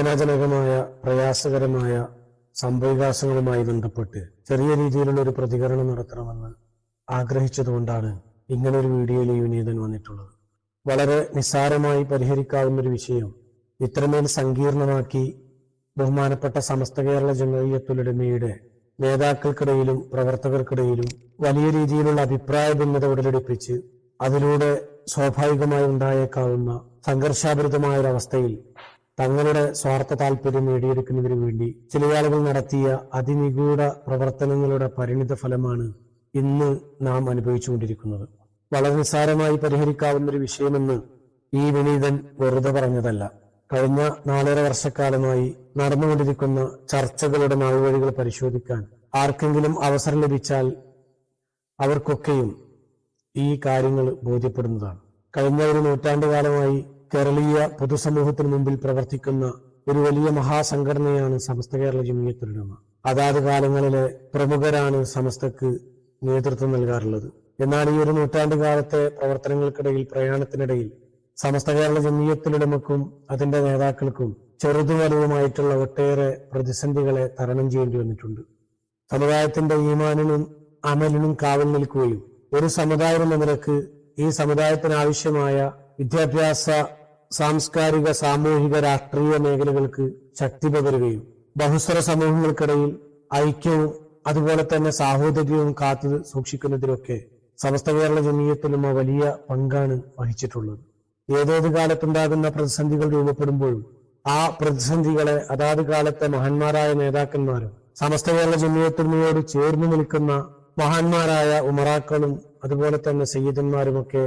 വേദനാജനകമായ പ്രയാസകരമായ സംഭവവികാസങ്ങളുമായി ബന്ധപ്പെട്ട് ചെറിയ രീതിയിലുള്ള ഒരു പ്രതികരണം നടത്തണമെന്ന് ആഗ്രഹിച്ചതുകൊണ്ടാണ് ഇങ്ങനെ ഒരു വീഡിയോയിൽ വിനീതൻ വന്നിട്ടുള്ളത്. വളരെ നിസ്സാരമായി പരിഹരിക്കാവുന്ന ഒരു വിഷയം ഇത്രമേൽ സങ്കീർണമാക്കി ബഹുമാനപ്പെട്ട സമസ്ത കേരള ജമയത്തുലമയുടെ നേതാക്കൾക്കിടയിലും പ്രവർത്തകർക്കിടയിലും വലിയ രീതിയിലുള്ള അഭിപ്രായ ഭിന്നത ഉടലെടുപ്പിച്ച് അതിലൂടെ സ്വാഭാവികമായി ഉണ്ടായേക്കാവുന്ന സംഘർഷാഭരിതമായ ഒരവസ്ഥയിൽ തങ്ങളുടെ സ്വാർത്ഥ താല്പര്യം നേടിയെടുക്കുന്നതിനു വേണ്ടി ചില ആളുകൾ നടത്തിയ അതിനിഗൂഢ പ്രവർത്തനങ്ങളുടെ പരിണിത ഫലമാണ് ഇന്ന് നാം അനുഭവിച്ചുകൊണ്ടിരിക്കുന്നത്. വളരെ നിസ്സാരമായി പരിഹരിക്കാവുന്ന ഒരു വിഷയമെന്ന് ഈ വിനീതൻ വെറുതെ പറഞ്ഞതല്ല. കഴിഞ്ഞ നാലര വർഷക്കാലമായി നടന്നുകൊണ്ടിരിക്കുന്ന ചർച്ചകളുടെ നാളുവഴികൾ പരിശോധിക്കാൻ ആർക്കെങ്കിലും അവസരം ലഭിച്ചാൽ അവർക്കൊക്കെയും ഈ കാര്യങ്ങൾ ബോധ്യപ്പെടുന്നതാണ്. കഴിഞ്ഞ ഒരു നൂറ്റാണ്ട് കാലമായി കേരളീയ പൊതുസമൂഹത്തിന് മുമ്പിൽ പ്രവർത്തിക്കുന്ന ഒരു വലിയ മഹാസംഘടനയാണ് സമസ്ത കേരള ജമിയത്തുലമ അതാത് കാലങ്ങളിലെ പ്രമുഖരാണ് സമസ്തക്ക് നേതൃത്വം നൽകാറുള്ളത്. എന്നാൽ ഈ ഒരു നൂറ്റാണ്ട് കാലത്തെ പ്രവർത്തനങ്ങൾക്കിടയിൽ പ്രയാണത്തിനിടയിൽ സമസ്ത കേരള ജമിയത്തുലമക്കും അതിന്റെ നേതാക്കൾക്കും ചെറുതും വലുതുമായിട്ടുള്ള ഒട്ടേറെ പ്രതിസന്ധികളെ തരണം ചെയ്യേണ്ടി വന്നിട്ടുണ്ട്. സമുദായത്തിന്റെ ഈമാനിനും അമലിനും കാവൽ നിൽക്കുകയും ഒരു സമുദായം എന്ന നിലയ്ക്ക് ഈ സമുദായത്തിന് ആവശ്യമായ വിദ്യാഭ്യാസ സാംസ്കാരിക സാമൂഹിക രാഷ്ട്രീയ മേഖലകൾക്ക് ശക്തി പകരുകയും ബഹുസ്വര സമൂഹങ്ങൾക്കിടയിൽ ഐക്യവും അതുപോലെ തന്നെ സാഹോദര്യവും കാത്തു സൂക്ഷിക്കുന്നതിലൊക്കെ സമസ്ത കേരള ജമീയത്തിലുമ വലിയ പങ്കാണ് വഹിച്ചിട്ടുള്ളത്. ഏതേത് കാലത്തുണ്ടാകുന്ന പ്രതിസന്ധികൾ രൂപപ്പെടുമ്പോഴും ആ പ്രതിസന്ധികളെ അതാത് കാലത്തെ മഹാന്മാരായ നേതാക്കന്മാരും സമസ്ത കേരള ജമീയത്തിനോട് ചേർന്ന് നിൽക്കുന്ന മഹാന്മാരായ ഉമറാക്കളും അതുപോലെ തന്നെ സയ്യിദന്മാരുമൊക്കെ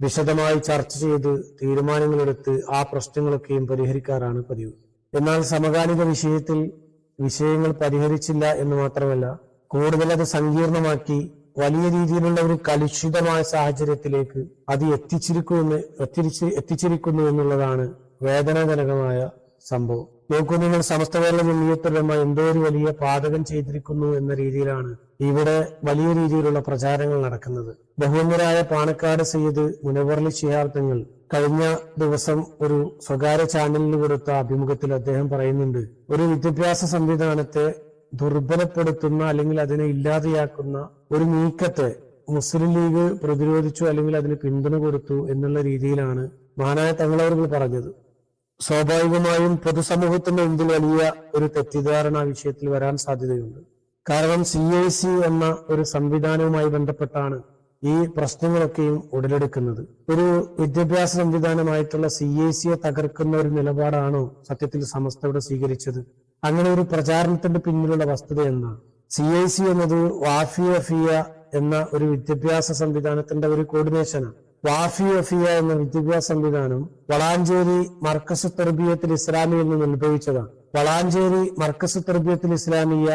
വിശദമായി ചർച്ച ചെയ്ത് തീരുമാനങ്ങളെടുത്ത് ആ പ്രശ്നങ്ങളൊക്കെയും പരിഹരിക്കാറാണ് പതിവ്. എന്നാൽ സമകാലിക വിഷയത്തിൽ വിഷയങ്ങൾ പരിഹരിച്ചില്ല എന്ന് മാത്രമല്ല കൂടുതൽ അത് സങ്കീർണമാക്കി വലിയ രീതിയിലുള്ള ഒരു കലുഷിതമായ സാഹചര്യത്തിലേക്ക് അത് എത്തിച്ചിരിക്കുമെന്ന് എത്തിരിച്ച് എത്തിച്ചിരിക്കുന്നു എന്നുള്ളതാണ് വേദനാജനകമായ സംഭവം. നോക്കൂ നിങ്ങൾ സമസ്ത കേരള ജമീയത്തലമ എന്തോ ഒരു വലിയ പാതകം ചെയ്തിരിക്കുന്നു എന്ന രീതിയിലാണ് ഇവിടെ വലിയ രീതിയിലുള്ള പ്രചാരങ്ങൾ നടക്കുന്നത്. ബഹുമരായ പാണക്കാട് സയ്യിദ് മുനവർലി ശിഹാർത്ഥങ്ങൾ തങ്ങൾ കഴിഞ്ഞ ദിവസം ഒരു സ്വകാര്യ ചാനലിന് കൊടുത്ത അഭിമുഖത്തിൽ അദ്ദേഹം പറയുന്നുണ്ട് ഒരു വിദ്യാഭ്യാസ സംവിധാനത്തെ ദുർബലപ്പെടുത്തുന്ന അല്ലെങ്കിൽ അതിനെ ഇല്ലാതെയാക്കുന്ന ഒരു നീക്കത്തെ മുസ്ലിം ലീഗ് പ്രതിരോധിച്ചു അല്ലെങ്കിൽ അതിന് പിന്തുണ കൊടുത്തു എന്നുള്ള രീതിയിലാണ് മഹാനായ തങ്ങളവർ പറഞ്ഞത്. സ്വാഭാവികമായും പൊതുസമൂഹത്തിന്റെ മുമ്പിൽ വലിയ ഒരു തെറ്റിദ്ധാരണ വിഷയത്തിൽ വരാൻ സാധ്യതയുണ്ട്. കാരണം സി ഐ സി എന്ന ഒരു സംവിധാനവുമായി ബന്ധപ്പെട്ടാണ് ഈ പ്രശ്നങ്ങളൊക്കെയും ഉടലെടുക്കുന്നത്. ഒരു വിദ്യാഭ്യാസ സംവിധാനമായിട്ടുള്ള സി ഐ സിയെ തകർക്കുന്ന ഒരു നിലപാടാണോ സത്യത്തിൽ സമസ്തയുടെ സ്വീകരിച്ചത്? അങ്ങനെ ഒരു പ്രചാരണത്തിന്റെ പിന്നിലുള്ള വസ്തുത എന്താണ് സി ഐ സി എന്നത് വാഫിയ ഫിയ എന്ന ഒരു വിദ്യാഭ്യാസ സംവിധാനത്തിന്റെ ഒരു കോർഡിനേഷനാണ് വാഫി വഫിയ എന്ന വിദ്യാഭ്യാസ സംവിധാനം വളാഞ്ചേരി മർക്കസ് തെർബിയത്തിൽ ഇസ്ലാമിയിൽ നിന്ന് ഉത്ഭവിച്ചതാണ് വളാഞ്ചേരി മർക്കസ് തെർബിയത്തിൽ ഇസ്ലാമിയ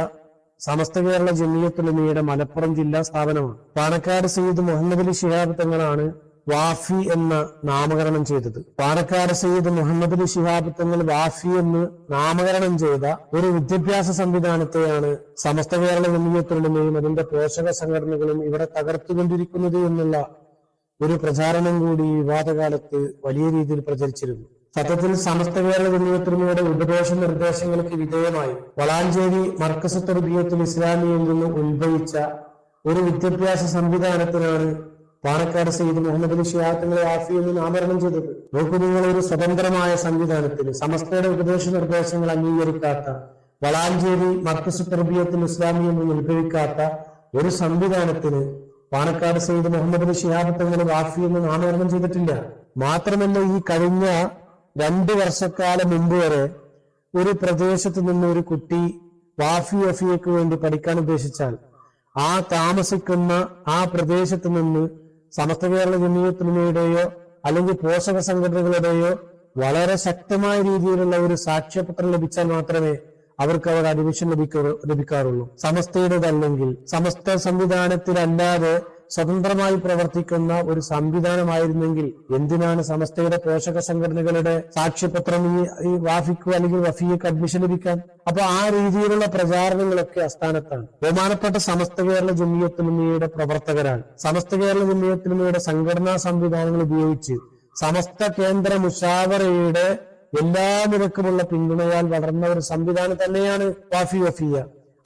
സമസ്ത കേരള ജമിയത്തുലമിയുടെ മലപ്പുറം ജില്ലാ സ്ഥാപനമാണ്. പാണക്കാട് സയ്യിദ് മുഹമ്മദ് അലി ശിഹാബ് തങ്ങളാണ് വാഫി എന്ന നാമകരണം ചെയ്തത്. പാണക്കാട് സയ്യിദ് മുഹമ്മദ് അലി ശിഹാബ് തങ്ങൾ വാഫി എന്ന് നാമകരണം ചെയ്ത ഒരു വിദ്യാഭ്യാസ സംവിധാനത്തെയാണ് സമസ്ത കേരള ജമിയത്തുലമയും അതിന്റെ പോഷക സംഘടനകളും ഇവിടെ തകർത്തുകൊണ്ടിരിക്കുന്നത് എന്നുള്ള ഒരു പ്രചാരണം കൂടി വിവാദകാലത്ത് വലിയ രീതിയിൽ പ്രചരിച്ചിരുന്നു. സത്യത്തിൽ സമസ്ത കേരള ജമിയത്തുലമയുടെ ഉപദേശ നിർദ്ദേശങ്ങൾക്ക് വിധേയമായി വളാഞ്ചേരി മർക്കസ് തർബീയത്തിൽ ഇസ്ലാമിയിൽ നിന്ന് ഉത്ഭവിച്ച ഒരു വിദ്യാഭ്യാസ സംവിധാനത്തിനാണ് പാണക്കാട് സയ്യിദ് മുഹമ്മദ് അലി ഷിയാത്തങ്ങളെ ആഫി എന്ന് നാമരണം ചെയ്തത്. നോക്കൂ ഒരു സ്വതന്ത്രമായ സംവിധാനത്തിൽ സമസ്തയുടെ ഉപദേശ നിർദ്ദേശങ്ങൾ അംഗീകരിക്കാത്ത വളാഞ്ചേരി മർക്കസ് തെർബിയത്തുൽ ഇസ്ലാമിയിൽ നിന്ന് ഉത്ഭവിക്കാത്ത ഒരു സംവിധാനത്തിന് പാണക്കാട് സെയ്ദ് മുഹമ്മദ് ഷിഹാബ് തങ്ങൾ വാഫി നാമകരണം ചെയ്തിട്ടില്ല. മാത്രമല്ല ഈ കഴിഞ്ഞ രണ്ടു വർഷക്കാലം മുമ്പ് വരെ ഒരു പ്രദേശത്ത് നിന്ന് ഒരു കുട്ടി വാഫി വഫിയക്ക് വേണ്ടി പഠിക്കാൻ ഉദ്ദേശിച്ചാൽ ആ താമസിക്കുന്ന ആ പ്രദേശത്ത് നിന്ന് സമസ്ത കേരള ജനീയത്തിനുമയുടെയോ അല്ലെങ്കിൽ പോഷക സംഘടനകളുടെയോ വളരെ ശക്തമായ രീതിയിലുള്ള ഒരു സാക്ഷ്യപത്രം ലഭിച്ചാൽ മാത്രമേ അവർക്ക് അവർ അഡ്മിഷൻ ലഭിക്കാ ലഭിക്കാറുള്ളൂ. സമസ്തയുടേതല്ലെങ്കിൽ സമസ്ത സംവിധാനത്തിലല്ലാതെ സ്വതന്ത്രമായി പ്രവർത്തിക്കുന്ന ഒരു സംവിധാനമായിരുന്നെങ്കിൽ എന്തിനാണ് സമസ്തയുടെ പോഷക സംഘടനകളുടെ സാക്ഷ്യപത്രം ഈ വാഫിക്കോ അല്ലെങ്കിൽ വഫിയക്ക് അഡ്മിഷൻ ലഭിക്കാൻ? അപ്പൊ ആ രീതിയിലുള്ള പ്രചാരണങ്ങളൊക്കെ അസ്ഥാനത്താണ് ബഹുമാനപ്പെട്ട സമസ്ത കേരള ജമിയത്തുലമയുടെ പ്രവർത്തകരാണ്. സമസ്ത കേരള ജമിയത്തുലമയുടെ സംഘടനാ സംവിധാനങ്ങൾ ഉപയോഗിച്ച് സമസ്ത കേന്ദ്ര മുഷാവറയുടെ എല്ലാ നിരക്കുമുള്ള പിന്തുണയാൽ വളർന്ന ഒരു സംവിധാനം തന്നെയാണ് വാഫി വഫിയ.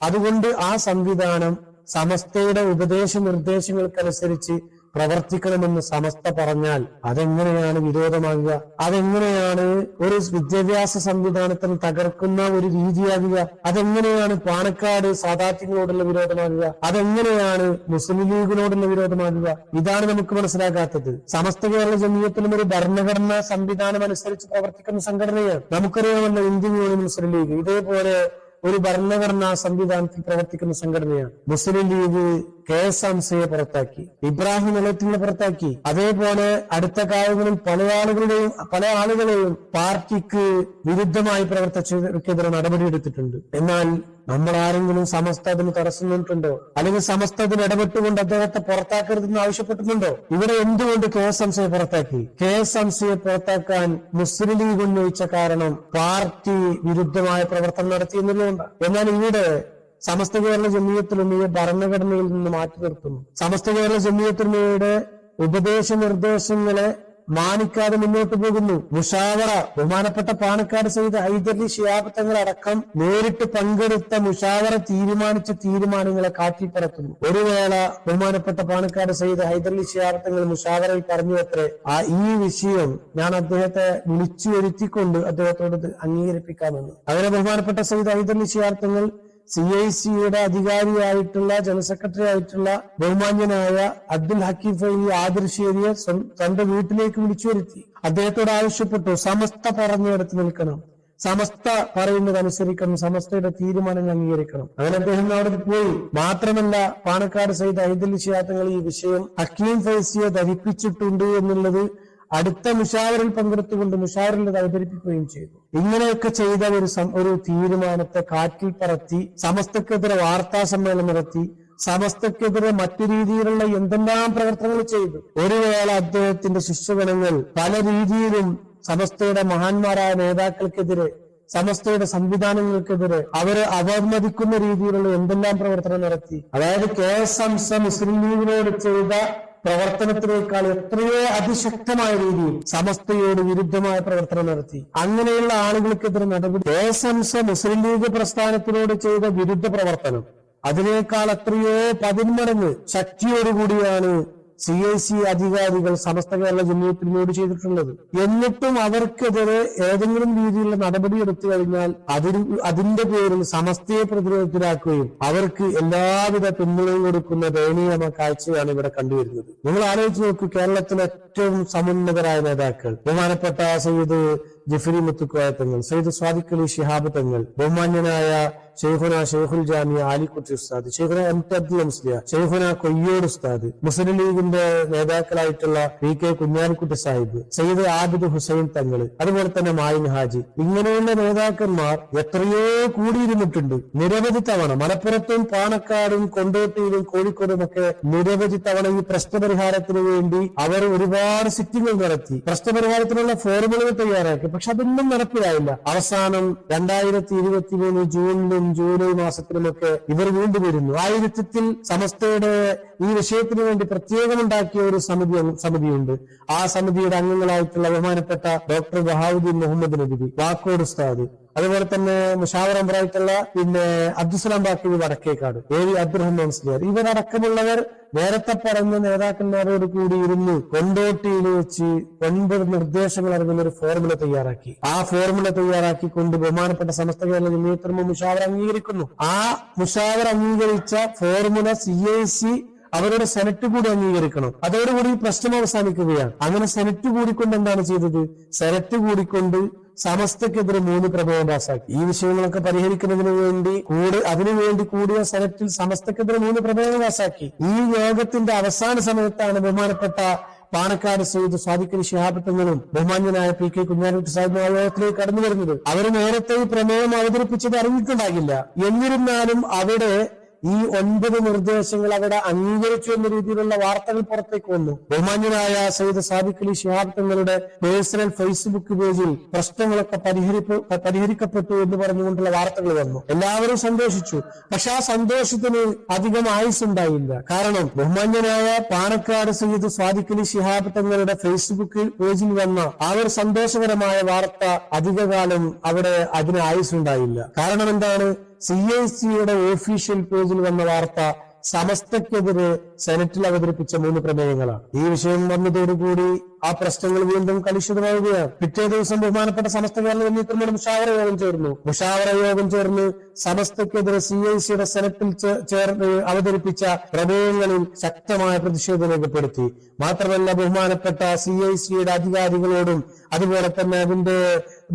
അതുകൊണ്ട് ആ സംവിധാനം സമസ്തയുടെ ഉപദേശ നിർദ്ദേശങ്ങൾക്കനുസരിച്ച് പ്രവർത്തിക്കണമെന്ന് സമസ്ത പറഞ്ഞാൽ അതെങ്ങനെയാണ് വിരോധമാകുക? അതെങ്ങനെയാണ് ഒരു വിദ്യാഭ്യാസ സംവിധാനത്തിന് തകർക്കുന്ന ഒരു രീതിയാകുക? അതെങ്ങനെയാണ് പാണക്കാട് സാധാർത്ഥ്യങ്ങളോടുള്ള വിരോധമാകുക? അതെങ്ങനെയാണ് മുസ്ലിം ലീഗിനോടുള്ള വിരോധമാകുക? ഇതാണ് നമുക്ക് മനസ്സിലാക്കാത്തത് സമസ്ത കേരള ജമീയത്തിലും ഒരു ഭരണഘടനാ സംവിധാനം അനുസരിച്ച് പ്രവർത്തിക്കുന്ന സംഘടനയാണ്. നമുക്കറിയാമല്ലോ ഇന്ത്യൻ യൂണിയൻ മുസ്ലിം ലീഗ്. ഇതേപോലെ ഒരു ഭരണഘടനാ സംവിധാനത്തിൽ പ്രവർത്തിക്കുന്ന സംഘടനയാണ്. മുസ്ലിം ലീഗ് കെ എസ് ഹംസയെ പുറത്താക്കി. ഇബ്രാഹിം നിലത്തിനെ പുറത്താക്കി. അതേപോലെ അടുത്ത കാലങ്ങളിൽ പല ആളുകളുടെയും പല ആളുകളെയും പാർട്ടിക്ക് വിരുദ്ധമായി പ്രവർത്തിച്ചവർക്കെതിരെ നടപടിയെടുത്തിട്ടുണ്ട്. എന്നാൽ നമ്മൾ ആരെങ്കിലും സമസ്ത അതിന് തടസ്സം നിന്നിട്ടുണ്ടോ? അല്ലെങ്കിൽ സമസ്ത അതിന് ഇടപെട്ടുകൊണ്ട് അദ്ദേഹത്തെ പുറത്താക്കരുതെന്ന് ആവശ്യപ്പെട്ടിട്ടുണ്ടോ? ഇവിടെ എന്തുകൊണ്ട് കെ എസ് ഹംസയെ പുറത്താക്കി? കെ എസ് ഹംസയെ പുറത്താക്കാൻ മുസ്ലിം ലീഗ് ഉന്നയിച്ച കാരണം പാർട്ടി വിരുദ്ധമായ പ്രവർത്തനം നടത്തി എന്നുള്ളതുകൊണ്ട് എന്നാൽ ഇവിടെ സമസ്ത കേരള ജമീയത്തിലുമയെ ഭരണഘടനയിൽ നിന്ന് മാറ്റി നിർത്തുന്നു. സമസ്ത കേരള ജമീയത്തിലുമയുടെ ഉപദേശ നിർദ്ദേശങ്ങളെ മാനിക്കാതെ മുന്നോട്ട് പോകുന്നു. മുഷാവറ ബഹുമാനപ്പെട്ട പാണക്കാട് സഹിത ഹൈദർലി ശിയാബ് തങ്ങളടക്കം നേരിട്ട് പങ്കെടുത്ത മുഷാവറ തീരുമാനിച്ച തീരുമാനങ്ങളെ കാറ്റിപ്പറക്കുന്നു ഒരു വേള ബഹുമാനപ്പെട്ട പാണക്കാട് സഹിത ഹൈദർലി ശിയാബത്തങ്ങൾ മുഷാവറയിൽ പറഞ്ഞു അത്രേ ആ ഈ വിഷയം ഞാൻ അദ്ദേഹത്തെ വിളിച്ചു വരുത്തിക്കൊണ്ട് അദ്ദേഹത്തോട് അംഗീകരിപ്പിക്കാമെന്ന്. അങ്ങനെ ബഹുമാനപ്പെട്ട സഹിത ഹൈദർലി ശിയാർത്ഥങ്ങൾ സി ഐ സിയുടെ അധികാരിയായിട്ടുള്ള ജനറൽ സെക്രട്ടറി ആയിട്ടുള്ള ബഹുമാന്യനായ അബ്ദുൽ ഹക്കീഫ് ഈ ആദർശേരിയെ തന്റെ വീട്ടിലേക്ക് വിളിച്ചു വരുത്തി അദ്ദേഹത്തോട് ആവശ്യപ്പെട്ടു സമസ്ത പറഞ്ഞെടുത്ത് നിൽക്കണം. സമസ്ത പറയുന്നത് അനുസരിക്കണം. സമസ്തയുടെ തീരുമാനങ്ങൾ അംഗീകരിക്കണം. അങ്ങനെ അദ്ദേഹം അവിടെ പോയി. മാത്രമല്ല പാണക്കാട് സഹിത ഐദലി ഈ വിഷയം ഹക്കീം ഫൈസിയെ ധരിപ്പിച്ചിട്ടുണ്ട് എന്നുള്ളത് അടുത്ത മുഷാവറിൽ പങ്കെടുത്തുകൊണ്ട് മുഷാവറിൽ അത് അവതരിപ്പിക്കുകയും ചെയ്തു. ഇങ്ങനെയൊക്കെ ചെയ്ത ഒരു ഒരു തീരുമാനത്തെ കാറ്റിൽ പറത്തി സമസ്തക്കെതിരെ വാർത്താ സമ്മേളനം നടത്തി സമസ്തക്കെതിരെ മറ്റു രീതിയിലുള്ള എന്തെല്ലാം പ്രവർത്തനങ്ങൾ ചെയ്തു. ഒരു വേള അദ്ദേഹത്തിന്റെ ശിഷ്യഗണങ്ങൾ പല രീതിയിലും സമസ്തയുടെ മഹാന്മാരായ നേതാക്കൾക്കെതിരെ സമസ്തയുടെ സംവിധാനങ്ങൾക്കെതിരെ അവരെ അവമതിക്കുന്ന രീതിയിലുള്ള എന്തെല്ലാം പ്രവർത്തനം നടത്തി. അതായത് കെ എസ് ഹംസ മുസ്ലിം ലീഗിനോട് ചെയ്ത പ്രവർത്തനത്തിനേക്കാൾ എത്രയോ അതിശക്തമായ രീതിയിൽ സമസ്തയോട് വിരുദ്ധമായ പ്രവർത്തനം നടത്തി. അങ്ങനെയുള്ള ആളുകൾക്കെതിരെ നടപടി. ദേശംസ മുസ്ലിം ലീഗ് പ്രസ്ഥാനത്തിനോട് ചെയ്ത വിരുദ്ധ പ്രവർത്തനം. അതിനേക്കാൾ എത്രയോ പതിന്മടങ്ങ് ശക്തിയോടുകൂടിയാണ് സി ഐ സി അധികാരികൾ സമസ്ത കേരള ജമീയത്തിനോട് ചെയ്തിട്ടുള്ളത്. എന്നിട്ടും അവർക്കെതിരെ ഏതെങ്കിലും രീതിയിലുള്ള നടപടി എടുത്തു കഴിഞ്ഞാൽ അതിന് അതിന്റെ പേരിൽ സമസ്തയെ പ്രതിരോധത്തിലാക്കുകയും അവർക്ക് എല്ലാവിധ പിന്തുണയും കൊടുക്കുന്ന ദയനീയമായ കാഴ്ചയാണ് ഇവിടെ കണ്ടുവരുന്നത്. നിങ്ങൾ ആലോചിച്ച് നോക്കൂ കേരളത്തിലെ ഏറ്റവും സമുന്നതരായ നേതാക്കൾ ബഹുമാനപ്പെട്ട സയ്യിദ് ജഫരി മുത്തുക്കോയ തങ്ങൾ സയ്യിദ് സ്വാദിഖ് അലി ശിഹാബ് തങ്ങൾ ബഹുമാന്യനായ ഷെയ്ഖുന ഷെയ്ഖുൽ ജാമിയ ആലിക്കുട്ടി ഉസ്താദ് ഷെയ്ഖുന എം ടി അബ്ദുൽ മുസ്ലിയ ഷെയ്ഖുന കൊയ്യോട് ഉസ്താദ് മുസ്ലിം ലീഗിന്റെ നേതാക്കളായിട്ടുള്ള പി കെ കുഞ്ഞാലിക്കുട്ടി സാഹിബ് സയ്യിദ് ആബിദ് ഹുസൈൻ തങ്ങൾ അതുപോലെ തന്നെ മായിൻ ഹാജി. ഇങ്ങനെയുള്ള നേതാക്കന്മാർ എത്രയോ കൂടിയിരുന്നിട്ടുണ്ട്. നിരവധി തവണ മലപ്പുറത്തും പാണക്കാടും കൊണ്ടോട്ടിയിലും കോഴിക്കോടും ഒക്കെ നിരവധി തവണ ഈ പ്രശ്നപരിഹാരത്തിന് വേണ്ടി അവർ ഒരുപാട് സിറ്റിംഗുകൾ നടത്തി. പ്രശ്നപരിഹാരത്തിനുള്ള ഫോർമുലകൾ തയ്യാറാക്കി. പക്ഷെ അതൊന്നും നടപ്പിലായില്ല. അവസാനം രണ്ടായിരത്തി ഇരുപത്തി മൂന്ന് ജൂണിലും ജൂലൈ മാസത്തിലുമൊക്കെ ഇവർ വീണ്ടും വരുന്നു. ആയിരത്തിൽ സമസ്തയുടെ ഈ വിഷയത്തിന് വേണ്ടി പ്രത്യേകമുണ്ടാക്കിയ ഒരു സമിതി സമിതിയുണ്ട്. ആ സമിതിയുടെ അംഗങ്ങളായിട്ടുള്ള ബഹുമാനപ്പെട്ട ഡോക്ടർ ബഹാവുദ്ദീൻ മുഹമ്മദ് നബിബി വാക്കോട് ഉസ്താദ്. അതുപോലെ തന്നെ മുഷാവർ പിന്നെ അബ്ദുസലാം ബാക്കി വടക്കേക്കാട് എ വി അബ്ദുറഹ്മാൻ സ്ലിയർ ഇവരടക്കമുള്ളവർ നേരത്തെ പറഞ്ഞ നേതാക്കന്മാരോട് കൂടി ഇരുന്ന് കൊണ്ടോട്ടിയിൽ വെച്ച് ഒൻപത് നിർദ്ദേശങ്ങൾ അടങ്ങുന്ന ഒരു ഫോർമുല തയ്യാറാക്കി. ആ ഫോർമുല തയ്യാറാക്കി കൊണ്ട് ബഹുമാനപ്പെട്ട സമസ്ത കേരള ജമീയത്തിനുമ്പ് മുഷാവർ അംഗീകരിക്കുന്നു. ആ മുഷാവർ അംഗീകരിച്ച ഫോർമുല സി ഐ സി അവരുടെ സെനറ്റ് കൂടി അംഗീകരിക്കണം. അതോടുകൂടി പ്രശ്നം അവസാനിക്കുകയാണ്. അങ്ങനെ സെനറ്റ് കൂടിക്കൊണ്ട് എന്താണ് ചെയ്തത്? സെനറ്റ് കൂടിക്കൊണ്ട് സമസ്തക്കെതിരെ മൂന്ന് പ്രമേയം പാസാക്കി. ഈ വിഷയങ്ങളൊക്കെ പരിഹരിക്കുന്നതിന് വേണ്ടി കൂടി അതിനുവേണ്ടി കൂടിയ സെനറ്റിൽ സമസ്തക്കെതിരെ മൂന്ന് പ്രമേയം പാസാക്കി. ഈ യോഗത്തിന്റെ അവസാന സമയത്താണ് ബഹുമാനപ്പെട്ട പാണക്കാട് സയ്യിദ് സ്വാദിഖലി ശിഹാബത്തങ്ങളും ബഹുമാന്യനായ പി കെ കുഞ്ഞാലിക്കുട്ടി സാഹിബ് ആയോഗത്തിലേക്ക് കടന്നു വരുന്നത്. അവർ നേരത്തെ ഈ പ്രമേയം അവതരിപ്പിച്ചത് അറിഞ്ഞിട്ടുണ്ടാകില്ല. എന്നിരുന്നാലും അവിടെ ഈ ഒൻപത് നിർദ്ദേശങ്ങൾ അവിടെ അംഗീകരിച്ചു എന്ന രീതിയിലുള്ള വാർത്തകൾ പുറത്തേക്ക് വന്നു. ബഹുമാന്യനായ സയ്യിദ് സാദിഖ് അലി ഷിഹാബ് തങ്ങളുടെ പേഴ്സണൽ ഫേസ്ബുക്ക് പേജിൽ പ്രശ്നങ്ങളൊക്കെ പരിഹരിക്കപ്പെട്ടു എന്ന് പറഞ്ഞുകൊണ്ടുള്ള വാർത്തകൾ വന്നു. എല്ലാവരും സന്തോഷിച്ചു. പക്ഷെ ആ സന്തോഷത്തിന് അധികം ആയുസ് ഉണ്ടായില്ല. കാരണം ബഹുമാന്യനായ പാണക്കാട് സയ്യിദ് സ്വാദിഖ് അലി ഷിഹാബ് തങ്ങളുടെ ഫേസ്ബുക്ക് പേജിൽ വന്ന ആ ഒരു സന്തോഷകരമായ വാർത്ത അധികകാലം അവിടെ അതിന് ആയുസ് ഉണ്ടായില്ല. കാരണം എന്താണ്? സി ഐ സിയുടെ ഓഫീഷ്യൽ പേജിൽ വന്ന വാർത്ത സമസ്തക്കെതിരെ സെനറ്റിൽ അവതരിപ്പിച്ച മൂന്ന് പ്രമേയങ്ങളാണ്. ഈ വിഷയം വന്നതോടുകൂടി ആ പ്രശ്നങ്ങൾ വീണ്ടും കലുഷിതമാവുകയാണ്. പിറ്റേ ദിവസം ബഹുമാനപ്പെട്ട സമസ്ത കേരള നേതൃത്വം മുഷാവറ യോഗം ചേർന്നു. മുഷാവറ യോഗം ചേർന്ന് സമസ്തക്കെതിരെ സി ഐ സിയുടെ സെനറ്റിൽ ചേർന്ന് അവതരിപ്പിച്ച പ്രമേയങ്ങളിൽ ശക്തമായ പ്രതിഷേധം രേഖപ്പെടുത്തി. മാത്രമല്ല ബഹുമാനപ്പെട്ട സി ഐ സിയുടെ അധികാരികളോടും അതുപോലെ തന്നെ അതിന്റെ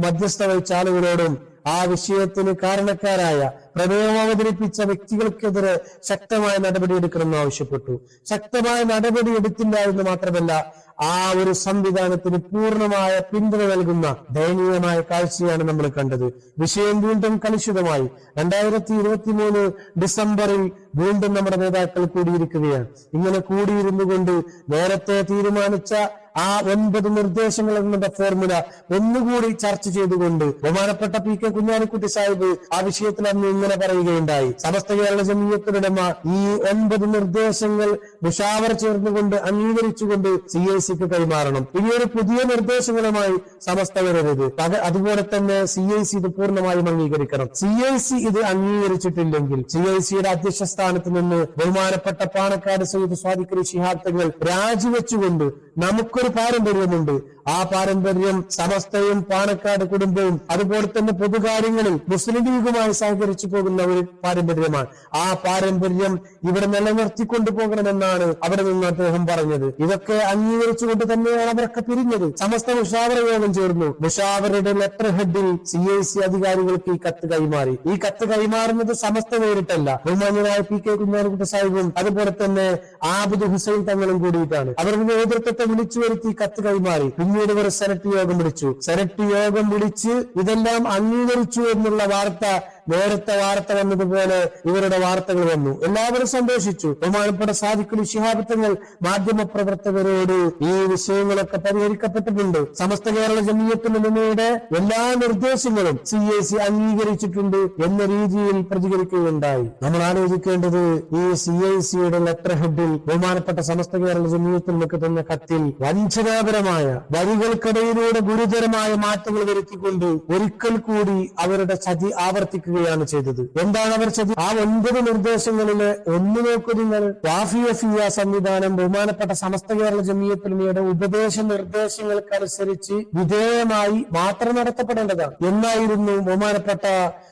മധ്യസ്ഥ വഹിച്ച ആളുകളോടും ആ വിഷയത്തിന് കാരണക്കാരായ പ്രമേയം അവതരിപ്പിച്ച വ്യക്തികൾക്കെതിരെ ശക്തമായ നടപടിയെടുക്കണമെന്ന് ആവശ്യപ്പെട്ടു. ശക്തമായ നടപടി എടുത്തില്ല എന്ന് മാത്രമല്ല ആ ഒരു സംവിധാനത്തിന് പൂർണമായ പിന്തുണ നൽകുന്ന ദയനീയമായ കാഴ്ചയാണ് നമ്മൾ കണ്ടത്. വിഷയം വീണ്ടും കലുഷിതമായി. രണ്ടായിരത്തി ഇരുപത്തി മൂന്ന് ഡിസംബറിൽ വീണ്ടും നമ്മുടെ നേതാക്കൾ കൂടിയിരിക്കുകയാണ്. ഇങ്ങനെ കൂടിയിരുന്നു കൊണ്ട് നേരത്തെ തീരുമാനിച്ച ആ ഒൻപത് നിർദ്ദേശങ്ങൾ എന്നുള്ള ഫോർമുല ഒന്നുകൂടി ചർച്ച ചെയ്തുകൊണ്ട് ബഹുമാനപ്പെട്ട പി കെ കുഞ്ഞാലിക്കുട്ടി സാഹിബ് ആ വിഷയത്തിൽ അന്ന് ഇങ്ങനെ പറയുകയുണ്ടായി. സമസ്ത കേരള ജമീയത്തിനുടമ ഈ ഒൻപത് നിർദ്ദേശങ്ങൾ മുഷാവർ ചേർന്നുകൊണ്ട് അംഗീകരിച്ചുകൊണ്ട് സി ഐ സിക്ക് കൈമാറണം. ഇനിയൊരു പുതിയ നിർദ്ദേശങ്ങളുമായി സമസ്ത വരരുത്. അതുപോലെ തന്നെ സി ഐ സി ഇത് പൂർണമായും അംഗീകരിക്കണം. സി ഐ സി ഇത് അംഗീകരിച്ചിട്ടില്ലെങ്കിൽ സി ഐ സിയുടെ അധ്യക്ഷ സ്ഥാനത്ത് നിന്ന് ബഹുമാനപ്പെട്ട പാണക്കാട് സയ്യിദ് സ്വാദിഖലി ശിഹാബ് തങ്ങൾ രാജിവെച്ചുകൊണ്ട് നമുക്കൊരു പാരമ്പര്യമുണ്ട്. ആ പാരമ്പര്യം സമസ്തയും പാണക്കാട് കുടുംബവും അതുപോലെ തന്നെ പൊതുകാര്യങ്ങളിൽ മുസ്ലിം ലീഗുമായി സഹകരിച്ചു പോകുന്ന ഒരു പാരമ്പര്യമാണ്. ആ പാരമ്പര്യം ഇവിടെ നിലനിർത്തിക്കൊണ്ടു പോകണമെന്നാണ് അവിടെ നിന്ന് അദ്ദേഹം പറഞ്ഞത്. ഇതൊക്കെ അംഗീകരിച്ചുകൊണ്ട് തന്നെയാണ് അവരൊക്കെ പിരിഞ്ഞത്. സമസ്ത മുഷാവറ യോഗം ചേർന്നു. മുഷാവറയുടെ ലെറ്റർ ഹെഡിൽ സി ഐ സി അധികാരികൾക്ക് ഈ കത്ത് കൈമാറി. ഈ കത്ത് കൈമാറുന്നത് സമസ്ത നേരിട്ടല്ല. ബഹുമാന്യനായ പി കെ കുഞ്ഞാലിക്കുട്ടി സാഹിബും അതുപോലെ തന്നെ ആബുദ് ഹുസൈൻ തങ്ങളും കൂടിയിട്ടാണ്. അവരുടെ നേതൃത്വത്തെ വിളിച്ചു വരുത്തി കത്ത് കൈമാറി. പിന്നീട് ഇവർ സെനറ്റ് യോഗം വിളിച്ചു. സെനറ്റ് യോഗം വിളിച്ച് ഇതെല്ലാം അംഗീകരിച്ചു എന്നുള്ള വാർത്ത നേരത്തെ വാർത്ത വന്നതുപോലെ ഇവരുടെ വാർത്തകൾ വന്നു. എല്ലാവരും സന്തോഷിച്ചു. ബഹുമാനപ്പെട്ട സാധിക്കുന്ന ശിഹാബിത്തങ്ങൾ മാധ്യമ പ്രവർത്തകരോട് ഈ വിഷയങ്ങളൊക്കെ പരിഹരിക്കപ്പെട്ടിട്ടുണ്ട്. സമസ്ത കേരള ജമീയത്തിന് മുന്നയുടെ എല്ലാ നിർദ്ദേശങ്ങളും സി എ സി അംഗീകരിച്ചിട്ടുണ്ട് എന്ന രീതിയിൽ പ്രതികരിക്കുകയുണ്ടായി. നമ്മൾ ആലോചിക്കേണ്ടത് ഈ സി ഐ സിയുടെ ലെറ്റർ ഹെഡിൽ ബഹുമാനപ്പെട്ട സമസ്ത കേരള ജമീയത്തിലേക്ക് തന്ന കത്തിൽ വഞ്ചനാപരമായ വരികൾക്കിടയിലൂടെ ഗുരുതരമായ മാറ്റങ്ങൾ വരുത്തിക്കൊണ്ട് ഒരിക്കൽ കൂടി അവരുടെ ചതി ആവർത്തിക്കുകയാണ് ചെയ്തത്. എന്താണ് അവർ ചെയ്തത്? ആ ഒൻപത് നിർദ്ദേശങ്ങളിൽ ഒന്ന് നോക്കൂ നിങ്ങൾ വാഫിയഫിയ സംവിധാനം ബഹുമാനപ്പെട്ട സമസ്ത കേരള ജമീയത്തുലമിയുടെ ഉപദേശ നിർദ്ദേശങ്ങൾക്കനുസരിച്ച് വിധേയമായി മാത്രം നടത്തപ്പെടേണ്ടതാണ്. എന്നായിരുന്നു ബഹുമാനപ്പെട്ട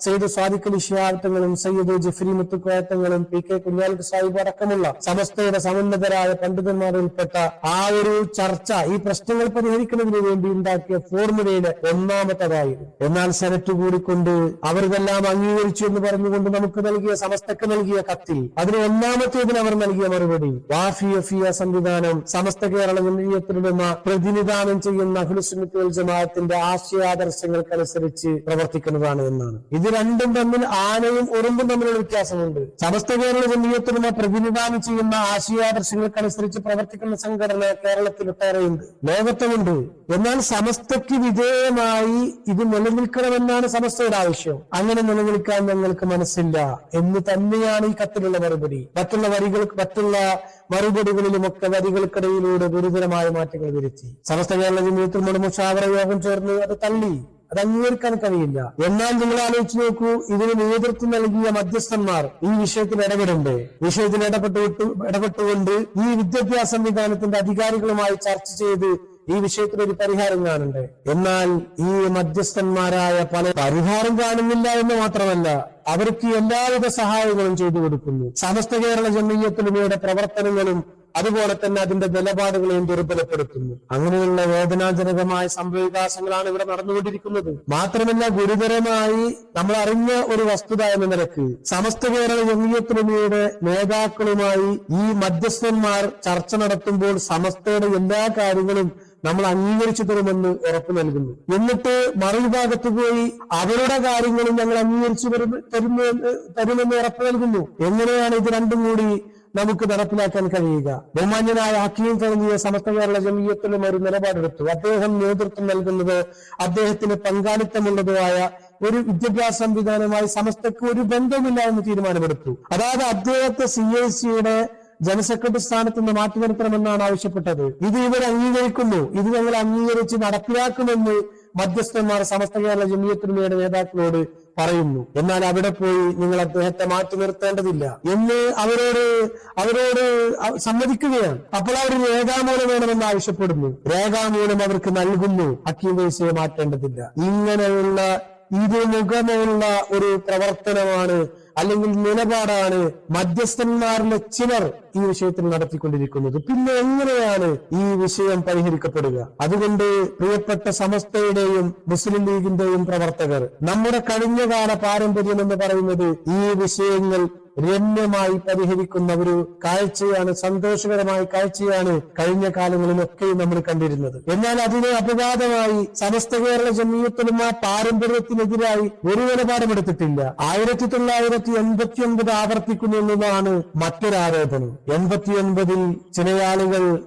സെയ്ദ് സ്വാദിഖ് അലി ഷിയാത്തങ്ങളും സയ്യിദ് ജഫ്രി മുത്തുക്കോയത്തങ്ങളും പി കെ കുഞ്ഞാലിക്ക് സാഹിബ് അടക്കമുള്ള സമസ്തയുടെ സമുന്നതരായ പണ്ഡിതന്മാർ ഉൾപ്പെട്ട ആ ഒരു ചർച്ച ഈ പ്രശ്നങ്ങൾ പരിഹരിക്കുന്നതിന് വേണ്ടി ഉണ്ടാക്കിയ ഫോർമുലയിലെ ഒന്നാമത്തതായിരുന്നു. എന്നാൽ സെനറ്റ് കൂടിക്കൊണ്ട് അവർക്കെല്ലാം അംഗീകരിച്ചു എന്ന് പറഞ്ഞുകൊണ്ട് നമുക്ക് നൽകിയ സമസ്തക്ക് നൽകിയ കത്തിൽ. അതിന് ഒന്നാമത്തേതിന് അവർ നൽകിയ മറുപടി. വാഫിയഫിയ സംവിധാനം സമസ്ത കേരള ജനീയത്തിനിടുന്ന പ്രതിനിധാനം ചെയ്യുന്ന അഖിലുസുന്നത്ത് വൽ ജമാഅത്തിന്റെ ആശയാദർശങ്ങൾക്കനുസരിച്ച് പ്രവർത്തിക്കുന്നതാണ് എന്നാണ്. ഇത് രണ്ടും തമ്മിൽ ആനയും ഉറുമ്പും തമ്മിലുള്ള വ്യത്യാസമുണ്ട്. സമസ്ത കേരള ജനീയത്തിനുമ പ്രതിനിധാനം ചെയ്യുന്ന ആശയാദർശങ്ങൾക്കനുസരിച്ച് പ്രവർത്തിക്കുന്ന സംഘടന കേരളത്തിൽ ഒട്ടേറെയുണ്ട് ലോകത്തുമുണ്ട്. എന്നാൽ സമസ്തയ്ക്ക് വിധേയമായി ഇത് നിലനിൽക്കണമെന്നാണ് സമസ്തയുടെ ആവശ്യം അങ്ങനെ നിലനിൽക്കാൻ ഞങ്ങൾക്ക് മനസ്സില്ല എന്ന് തന്നെയാണ് ഈ കത്തിലുള്ള മറുപടി. മറ്റുള്ള വരികൾ മറ്റുള്ള മറുപടികളിലുമൊക്കെ വരികൾക്കിടയിലൂടെ ഗുരുതരമായ മാറ്റങ്ങൾ വരുത്തി. സമസ്ത കേരള ജമീയത്തിൽ മുഷാവറ യോഗം ചേർന്ന് അത് തള്ളി. അത് അംഗീകരിക്കാൻ കഴിയില്ല. എന്നാൽ നിങ്ങൾ ആലോചിച്ച് നോക്കൂ ഇതിന് നേതൃത്വം നൽകിയ മധ്യസ്ഥന്മാർ ഈ വിഷയത്തിൽ ഇടപെടണ്ട്. വിഷയത്തിൽ ഇടപെട്ടു ഇടപെട്ടുകൊണ്ട് ഈ വിദ്യാഭ്യാസ സംവിധാനത്തിന്റെ അധികാരികളുമായി ചർച്ച ചെയ്ത് ഈ വിഷയത്തിൽ ഒരു പരിഹാരം കാണണ്ടേ? എന്നാൽ ഈ മധ്യസ്ഥന്മാരായ പല പരിഹാരം കാണുന്നില്ല എന്ന് മാത്രമല്ല അവർക്ക് എല്ലാവിധ സഹായങ്ങളും ചെയ്തു കൊടുക്കുന്നു. സമസ്ത കേരള ജമീയത്തിലുമയുടെ പ്രവർത്തനങ്ങളും അതുപോലെ തന്നെ അതിന്റെ നിലപാടുകളെയും ദുർബലപ്പെടുത്തുന്നു. അങ്ങനെയുള്ള വേദനാജനകമായ സംഭവവികാസങ്ങളാണ് ഇവിടെ നടന്നുകൊണ്ടിരിക്കുന്നത്. മാത്രമല്ല ഗുരുതരമായി നമ്മൾ അറിഞ്ഞ ഒരു വസ്തുത എന്ന നിലയ്ക്ക് സമസ്ത കേരള ജമീയത്തുലമയുടെ നേതാക്കളുമായി ഈ മധ്യസ്ഥന്മാർ ചർച്ച നടത്തുമ്പോൾ സമസ്തയുടെ എല്ലാ കാര്യങ്ങളും നമ്മൾ അംഗീകരിച്ചു തരുമെന്ന് ഉറപ്പു നൽകുന്നു. എന്നിട്ട് മറുവിഭാഗത്ത് പോയി അവരുടെ കാര്യങ്ങളും ഞങ്ങൾ അംഗീകരിച്ചു തരുന്നു തരുമെന്ന് ഉറപ്പു നൽകുന്നു. എങ്ങനെയാണ് ഇത് രണ്ടും കൂടി നമുക്ക് നടപ്പിലാക്കാൻ കഴിയുക? ബഹുമാന്യനായ ഹക്കീം തുടങ്ങിയ സമസ്ത കേരള ജമീയത്തിലും ഒരു നിലപാടെടുത്തു. അദ്ദേഹം നേതൃത്വം നൽകുന്നത് അദ്ദേഹത്തിന് പങ്കാളിത്തമുള്ളതുമായ ഒരു വിദ്യാഭ്യാസ സംവിധാനമായി സമസ്തക്ക് ഒരു ബന്ധമില്ല എന്ന് തീരുമാനമെടുത്തു. അതായത് അദ്ദേഹത്തെ സി ഐ സിയുടെ ജനറൽ സ്ഥാനത്ത് നിന്ന് മാറ്റി നിർത്തണമെന്നാണ് ആവശ്യപ്പെട്ടത്. ഇത് ഇവർ അംഗീകരിക്കുന്നു. ഇത് ഞങ്ങൾ അംഗീകരിച്ച് നടപ്പിലാക്കുമെന്ന് മധ്യസ്ഥന്മാർ സമസ്ത കേരള ജമീയത്തിനുമയുടെ നേതാക്കളോട് പറയുന്നു. എന്നാൽ അവിടെ പോയി നിങ്ങൾ അദ്ദേഹത്തെ മാറ്റി നിർത്തേണ്ടതില്ല എന്ന് അവരോട് അവരോട് അവ- സമ്മതിക്കുകയാണ്. അപ്പോൾ അവർ രേഖാമൂലം വേണമെന്ന് ആവശ്യപ്പെടുന്നു. രേഖാമൂലം അവർക്ക് നൽകുന്നു. ഹക്കീം വൈസിയെ മാറ്റേണ്ടതില്ല. ഇങ്ങനെയുള്ള ഇരുമുഖമുള്ള ഒരു പ്രവർത്തനമാണ് അല്ലെങ്കിൽ നിലപാടാണ് മധ്യസ്ഥന്മാരിലെ ചിലർ ഈ വിഷയത്തിൽ നടത്തിക്കൊണ്ടിരിക്കുന്നത്. പിന്നെ എങ്ങനെയാണ് ഈ വിഷയം പരിഹരിക്കപ്പെടുക? അതുകൊണ്ട് പ്രിയപ്പെട്ട സമസ്തയുടെയും മുസ്ലിം ലീഗിന്റെയും പ്രവർത്തകർ നമ്മുടെ കഴിഞ്ഞകാല പാരമ്പര്യം എന്ന് പറയുന്നത് ഈ വിഷയങ്ങൾ രമ്യമായി പരിഹരിക്കുന്ന ഒരു കാഴ്ചയാണ് സന്തോഷകരമായ കാഴ്ചയാണ് കഴിഞ്ഞ കാലങ്ങളിലൊക്കെ നമ്മൾ കണ്ടിരുന്നത്. എന്നാൽ അതിനെ അപവാദമായി സമസ്ത കേരള ജമീയത്തിലും ആ പാരമ്പര്യത്തിനെതിരായി ഒരു നിലപാടുമെടുത്തിട്ടില്ല. ആയിരത്തി തൊള്ളായിരത്തി എൺപത്തി ഒൻപത് ആവർത്തിക്കുന്നു എന്നതാണ് മറ്റൊരാരോപണം. എൺപത്തി ഒൻപതിൽ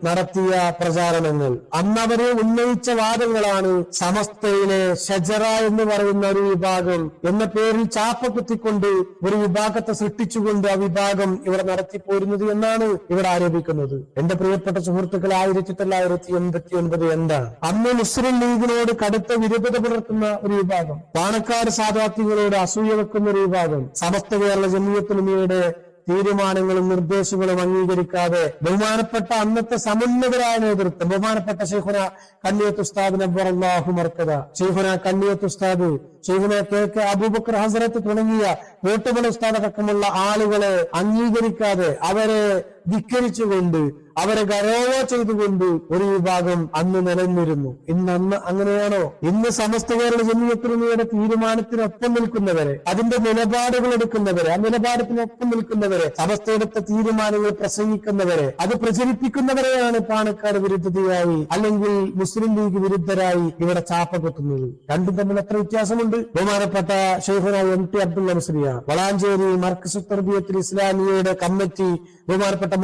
നടത്തിയ പ്രചാരണങ്ങൾ. അന്നവരെ ഉന്നയിച്ച വാദങ്ങളാണ് സമസ്തയിലെ ഷജറ എന്ന് പറയുന്ന ഒരു വിഭാഗം എന്ന പേരിൽ ചാപ്പ കുത്തിക്കൊണ്ട് ഒരു വിഭാഗത്തെ സൃഷ്ടിച്ചുകൊണ്ട് ആ വിഭാഗം ഇവിടെ നടത്തിപ്പോരുന്നത് എന്നാണ് ഇവിടെ ആരോപിക്കുന്നത്. എന്റെ പ്രിയപ്പെട്ട സുഹൃത്തുക്കൾ ആയിരത്തി തൊള്ളായിരത്തി എൺപത്തി ഒൻപത് എന്താണ്? അന്ന് മുസ്ലിം ലീഗിനോട് കടുത്ത വിരുദ്ധത പുലർത്തുന്ന ഒരു വിഭാഗം പാണക്കാട് സാധാർത്ഥികളോട് അസൂയ വെക്കുന്ന ഒരു വിഭാഗം സമസ്ത കേരള ജമീയത്തുലമിയുടെ തീരുമാനങ്ങളും നിർദ്ദേശങ്ങളും അംഗീകരിക്കാതെ ബഹുമാനപ്പെട്ട അന്നത്തെ സമുന്നതരായ നേതൃത്വം ബഹുമാനപ്പെട്ട ഷെയ്ഖുന കണ്ണിയത്ത് ഉസ്താദ് നബ്ബറല്ലാഹു മർക്കത ഷെയ്ഖുന കണ്ണിയത്ത് ഉസ്താദ് ഷെയ്ഖുന കെ കെ അബൂബക്കർ ഹസരത്ത് തുടങ്ങിയ വേട്ടുമല ഉസ്താദ് അടക്കമുള്ള ആളുകളെ അംഗീകരിക്കാതെ അവരെ ധിക്കരിച്ചുകൊണ്ട് അവരെ ഗരോവ ചെയ്തുകൊണ്ട് ഒരു വിഭാഗം അന്ന് നിലനിന്നിരുന്നു. ഇന്ന് അന്ന് അങ്ങനെയാണോ? ഇന്ന് സമസ്ത കേരള ജനീയത്തിനുള്ള തീരുമാനത്തിനൊപ്പം നിൽക്കുന്നവരെ അതിന്റെ നിലപാടുകൾ എടുക്കുന്നവരെ ആ നിലപാടത്തിനൊപ്പം നിൽക്കുന്നവരെ സമസ്തയെടുത്ത തീരുമാനങ്ങൾ പ്രസംഗിക്കുന്നവരെ അത് പ്രചരിപ്പിക്കുന്നവരെയാണ് പാണക്കാട് വിരുദ്ധതയായി അല്ലെങ്കിൽ മുസ്ലിം ലീഗ് വിരുദ്ധരായി ഇവിടെ ചാപ്പ കൊത്തുന്നത്. രണ്ടും തമ്മിൽ എത്ര വ്യത്യാസമുണ്ട്. ബഹുമാനപ്പെട്ട ഷെയ്ഖുന എം ടി അബ്ദുൽ നസ്രിയ വളാഞ്ചേരി മർക്കസ് തർബിയത്തിൽ ഇസ്ലാമിയയുടെ കമ്മിറ്റി ബഹുമാനപ്പെട്ട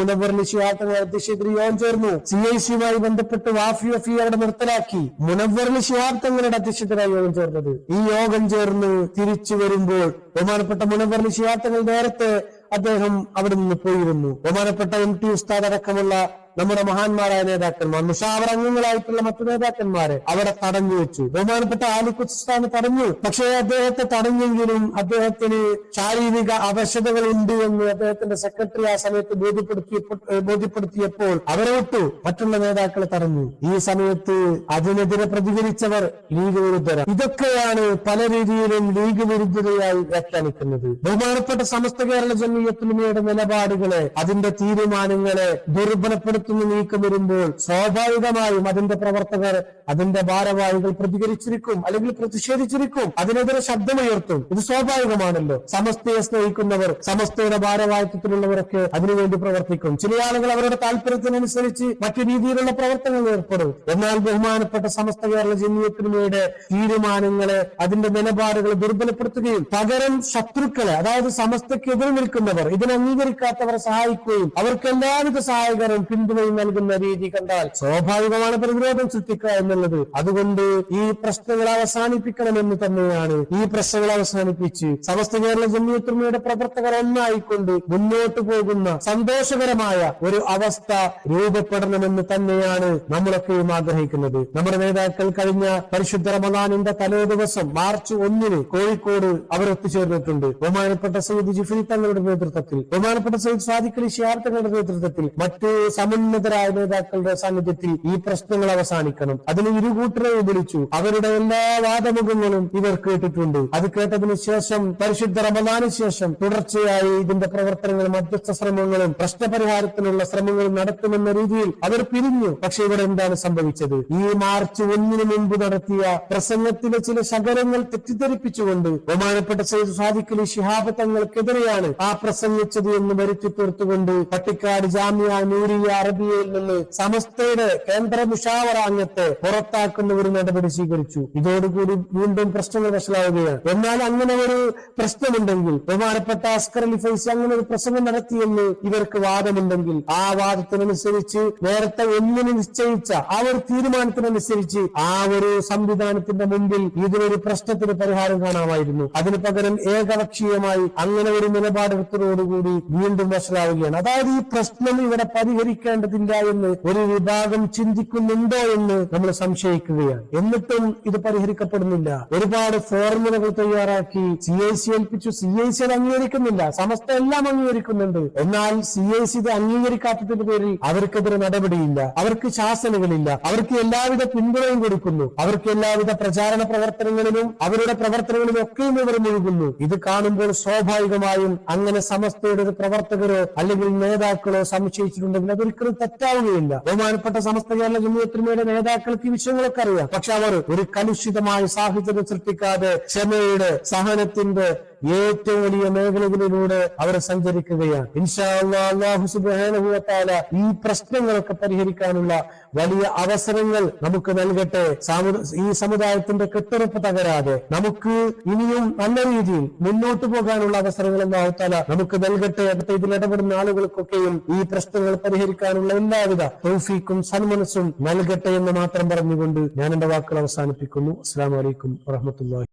ലിഷിയാത്തങ്ങൾ അധ്യക്ഷത്തിൽ യോഗം ചേർന്നു. സി ഐ സിയുമായി ബന്ധപ്പെട്ട് വാഫി അവിടെ നിർത്തലാക്കി. മുനവർ ലിഷിഹാബ് തങ്ങളുടെ അധ്യക്ഷതരായി യോഗം ചേർന്നത്. ഈ യോഗം ചേർന്ന് തിരിച്ചു വരുമ്പോൾ ബഹുമാനപ്പെട്ട മുനവർ ലിഷിഹാബ് നേരത്തെ അദ്ദേഹം അവിടെ നിന്ന് പോയിരുന്നു. ബഹുമാനപ്പെട്ട എം ടി ഉസ്താദ് അടക്കമുള്ള നമ്മുടെ മഹാന്മാരായ നേതാക്കന്മാർ മുഷാവർ അംഗങ്ങളായിട്ടുള്ള മറ്റു നേതാക്കന്മാരെ അവിടെ തടഞ്ഞു വെച്ചു. ബഹുമാനപ്പെട്ട ആലിക്കുസ്ഥാന് തടഞ്ഞു. പക്ഷേ അദ്ദേഹത്തെ തടഞ്ഞെങ്കിലും അദ്ദേഹത്തിന് ശാരീരിക അവശതകൾ ഉണ്ട് എന്ന് അദ്ദേഹത്തിന്റെ സെക്രട്ടറി ആ സമയത്ത് ബോധ്യപ്പെടുത്തിയ ബോധ്യപ്പെടുത്തിയപ്പോൾ അവരെ വിട്ടു. മറ്റുള്ള നേതാക്കളെ തടഞ്ഞു. ഈ സമയത്ത് അതിനെതിരെ പ്രതികരിച്ചവർ ലീഗ് വിരുദ്ധരാണ് ഇതൊക്കെയാണ് പല രീതിയിലും ലീഗ് വിരുദ്ധതയായി വ്യാഖ്യാനിക്കുന്നത്. ബഹുമാനപ്പെട്ട സമസ്ത കേരള ജമീയത്തുലമയുടെ നിലപാടുകളെ അതിന്റെ തീരുമാനങ്ങളെ ദുർബലപ്പെടുത്തുന്ന നീക്കം വരുമ്പോൾ സ്വാഭാവികമായും അതിന്റെ പ്രവർത്തകർ അതിന്റെ ഭാരവാഹികൾ പ്രതികരിച്ചിരിക്കും അല്ലെങ്കിൽ പ്രതിഷേധിച്ചിരിക്കും. അതിനെതിരെ ശബ്ദമുയർത്തും. ഇത് സ്വാഭാവികമാണല്ലോ. സമസ്തയെ സ്നേഹിക്കുന്നവർ സമസ്തയുടെ ഭാരവാഹിത്വത്തിലുള്ളവരൊക്കെ അതിനുവേണ്ടി പ്രവർത്തിക്കും. ചില ആളുകൾ അവരുടെ താല്പര്യത്തിനനുസരിച്ച് മറ്റു രീതിയിലുള്ള പ്രവർത്തനങ്ങൾ ഏർപ്പെടും. എന്നാൽ ബഹുമാനപ്പെട്ട സമസ്ത കേരള ജനീയത്തിനുമയുടെ തീരുമാനങ്ങളെ അതിന്റെ നിലപാടുകൾ ദുർബലപ്പെടുത്തുകയും പകരം ശത്രുക്കളെ അതായത് സമസ്തക്കെതിരെ നിൽക്കുന്നവർ ഇതിനെ അംഗീകരിക്കാത്തവരെ സഹായിക്കുകയും അവർക്ക് എല്ലാവിധ സഹായകരും പിന്തുണയും നൽകുന്ന രീതി കണ്ടാൽ സ്വാഭാവികമാണ് പ്രതിരോധം സൃഷ്ടിക്കുക എന്നുള്ളത്. അതുകൊണ്ട് ഈ പ്രശ്നങ്ങൾ അവസാനിപ്പിക്കണമെന്ന് തന്നെയാണ് ഈ പ്രശ്നങ്ങൾ അവസാനിപ്പിച്ച് സമസ്ത കേരള ജമ്മിയത്തുമ്മയുടെ പ്രവർത്തകർ ഒന്നായിക്കൊണ്ട് മുന്നോട്ട് പോകുന്ന സന്തോഷകരമായ ഒരു അവസ്ഥ രൂപപ്പെടണമെന്ന് തന്നെയാണ് നമ്മളൊക്കെയും ആഗ്രഹിക്കുന്നത്. നമ്മുടെ നേതാക്കൾ കഴിഞ്ഞ പരിശുദ്ധ റമദാനിന്റെ തലേ ദിവസം മാർച്ച് ഒന്നിന് കോഴിക്കോട് അവർ ഒത്തുചേർന്നിട്ടുണ്ട്. ബഹുമാനപ്പെട്ട സയ്യിദ് ജിഫിൽ തങ്ങളുടെ നേതൃത്വത്തിൽ ബഹുമാനപ്പെട്ട സയ്യിദ് സാദിഖ് അലി ഷിയാർ തങ്ങളുടെ നേതൃത്വത്തിൽ മറ്റ് സമുന്നതരായ നേതാക്കളുടെ സാന്നിധ്യത്തിൽ ഈ പ്രശ്നങ്ങൾ അവസാനിക്കണം. അതിന് ഇരുകൂട്ടരെയും വിളിച്ചു അവരുടെ എല്ലാ വാദമുഖങ്ങളും ഇവർ കേട്ടിട്ടുണ്ട്. അത് കേട്ടതിനു ശേഷം പരിശുദ്ധ റമദാന് ശേഷം തുടർച്ചയായി ഇതിന്റെ പ്രവർത്തനങ്ങളും മധ്യസ്ഥ ശ്രമങ്ങളും പ്രശ്നപരിഹാരത്തിനുള്ള ശ്രമങ്ങളും നടത്തുമെന്ന രീതിയിൽ അവർ പിരിഞ്ഞു. പക്ഷെ ഇവിടെ എന്താണ് സംഭവിച്ചത്? ഈ മാർച്ച് ഒന്നിനു മുമ്പ് നടത്തിയ പ്രസംഗത്തിലെ ചില ശകലങ്ങൾ തെറ്റിദ്ധരിപ്പിച്ചുകൊണ്ട് ബഹുമാനപ്പെട്ട സൈദ് സാദിഖ് അലി ശിഹാബ് തങ്ങൾക്കെതിരെയാണ് ആ പ്രസംഗിച്ചത് എന്ന് വരുത്തി തീർത്തുകൊണ്ട് പട്ടിക്കാട് ജാമ്യ നൂരിയ അറബിയയിൽ നിന്ന് സമസ്തയുടെ കേന്ദ്ര മുഷാവറ അംഗത്തെ പുറത്താക്കുന്ന ഒരു നടപടി സ്വീകരിച്ചു. ഇതോടുകൂടി വീണ്ടും പ്രശ്നങ്ങൾ വഷളാവുകയാണ്. എന്നാൽ അങ്ങനെ ഒരു പ്രശ്നമുണ്ടെങ്കിൽ ബഹുമാനപ്പെട്ട അസ്കർ അലി ഫൈസി അങ്ങനെ ഒരു പ്രസംഗം നടത്തിയെന്ന് ഇവർക്ക് വാദമുണ്ടെങ്കിൽ ആ വാദത്തിനനുസരിച്ച് നേരത്തെ ഒന്നിന് നിശ്ചയിച്ച ആ ഒരു തീരുമാനത്തിനനുസരിച്ച് ആ ഒരു സംവിധാനത്തിന്റെ മുമ്പിൽ ഇതിനൊരു പ്രശ്നത്തിന് പരിഹാരം കാണാമായിരുന്നു. അതിന് പകരം ഏകപക്ഷീയമായി അങ്ങനെ ഒരു നിലപാടെടുത്തതോടുകൂടി വീണ്ടും വഷളാവുകയാണ്. അതായത് ഈ പ്രശ്നം ഇവിടെ പരിഹരിക്കേണ്ടതില്ല എന്ന് ഒരു വിഭാഗം ചിന്തിക്കുന്നുണ്ടോ എന്ന് നമ്മൾ സംശയിക്കുകയാണ്. എന്നിട്ടും ഇത് പരിഹരിക്കപ്പെടുന്നില്ല. ഒരുപാട് ഫോർമുലകൾ തയ്യാറാക്കി സി ഐ സി ഏൽപ്പിച്ചു. സി ഐ സി അത് അംഗീകരിക്കുന്നില്ല. സമസ്ത എല്ലാം അംഗീകരിക്കുന്നുണ്ട്. എന്നാൽ സി ഐ സി ഇത് അംഗീകരിക്കാത്തതിന്റെ പേരിൽ അവർക്കെതിരെ നടപടിയില്ല. അവർക്ക് ശാസനകളില്ല. അവർക്ക് എല്ലാവിധ പിന്തുണയും കൊടുക്കുന്നു. അവർക്ക് എല്ലാവിധ പ്രചാരണ പ്രവർത്തനങ്ങളിലും അവരുടെ പ്രവർത്തനങ്ങളിലും ഒക്കെയും ഇവർ മുഴുകുന്നു ഇത് കാണുമ്പോൾ സ്വാഭാവികമായും അങ്ങനെ സമസ്തയുടെ ഒരു പ്രവർത്തകരോ അല്ലെങ്കിൽ നേതാക്കളോ സംശയിച്ചിട്ടുണ്ടെങ്കിൽ അതൊരിക്കലും തെറ്റാവുകയില്ല. ബഹുമാനപ്പെട്ട സമസ്ത കേരള ജമ്മിയത്തിന്മയുടെ നേതാക്കൾക്ക് ഈ വിഷയങ്ങളൊക്കെ അറിയാം. പക്ഷെ അവർ ഒരു കലുഷിതമായ സാഹചര്യം സൃഷ്ടിക്കാതെ ക്ഷമയുടെ സഹനത്തിന്റെ ഏറ്റവും വലിയ മേഖലകളിലൂടെ അവർ സഞ്ചരിക്കുകയാണ്. ഇൻഷാ അല്ലാ അല്ലാഹു സുബ്ഹാനഹു വ തആല ഈ പ്രശ്നങ്ങളൊക്കെ പരിഹരിക്കാനുള്ള വലിയ അവസരങ്ങൾ നമുക്ക് നൽകട്ടെ. ഈ സമുദായത്തിന്റെ കെട്ടുറപ്പ് തകരാതെ നമുക്ക് ഇനിയും നല്ല രീതിയിൽ മുന്നോട്ട് പോകാനുള്ള അവസരങ്ങൾ അല്ലാഹു തആല നമുക്ക് നൽകട്ടെ. അടുത്ത ഇതിൽ ഇടപെടുന്ന ആളുകൾക്കൊക്കെയും ഈ പ്രശ്നങ്ങൾ പരിഹരിക്കാനുള്ള എല്ലാവിധ തൗഫീക്കും സന്മനസ്സും നൽകട്ടെ എന്ന് മാത്രം പറഞ്ഞുകൊണ്ട് ഞാൻ എന്റെ വാക്കുകൾ അവസാനിപ്പിക്കുന്നു. അസ്സാം വലൈക്കും വറഹമത്തുള്ളാഹി